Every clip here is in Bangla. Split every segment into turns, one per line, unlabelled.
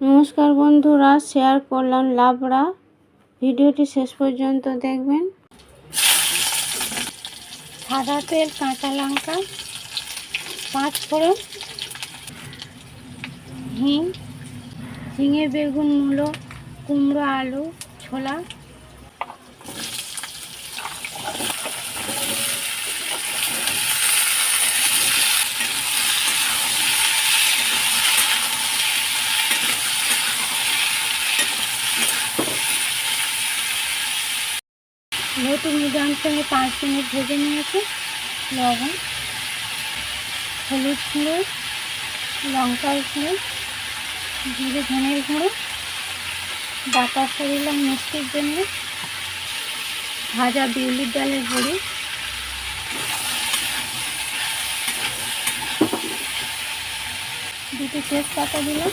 নমস্কার বন্ধুরা শেয়ার করলাম লাবড়া। ভিডিওটি শেষ পর্যন্ত দেখবেন। সাদা তেল, কাঁচা লঙ্কা, পাঁচ ফোড়ন, হিং ঝিঙে বেগুন মূলো, কুমড়ো আলু, ছোলা যেহেতু মিডিয়াম ফ্লেমে পাঁচ মিনিট ভেজে নিয়েছি। লবণ, হলুদ গুঁড়ো, লঙ্কার গুঁড়ো, জিরে ধনের গুঁড়ো বাতাসা দিলাম মিষ্টির জন্য, ভাজা বিউলির ডালের বড়ি দুটো তেজপাতা দিলাম।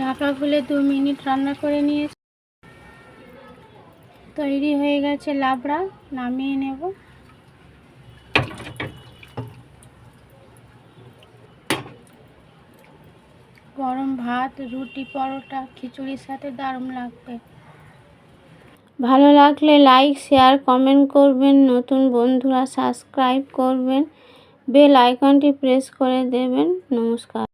ঢাকা খুলে দু মিনিট রান্না করে নিয়েছি। তৈরি হয়ে গেছে লাবড়া, নামিয়ে নেব। গরম ভাত, রুটি, পরোটা, খিচুড়ির সাথে দারুণ লাগবে। ভালো লাগলে লাইক, শেয়ার, কমেন্ট করবেন। নতুন বন্ধুরা সাবস্ক্রাইব করবেন। বেল আইকনটি প্রেস করে দেবেন। নমস্কার।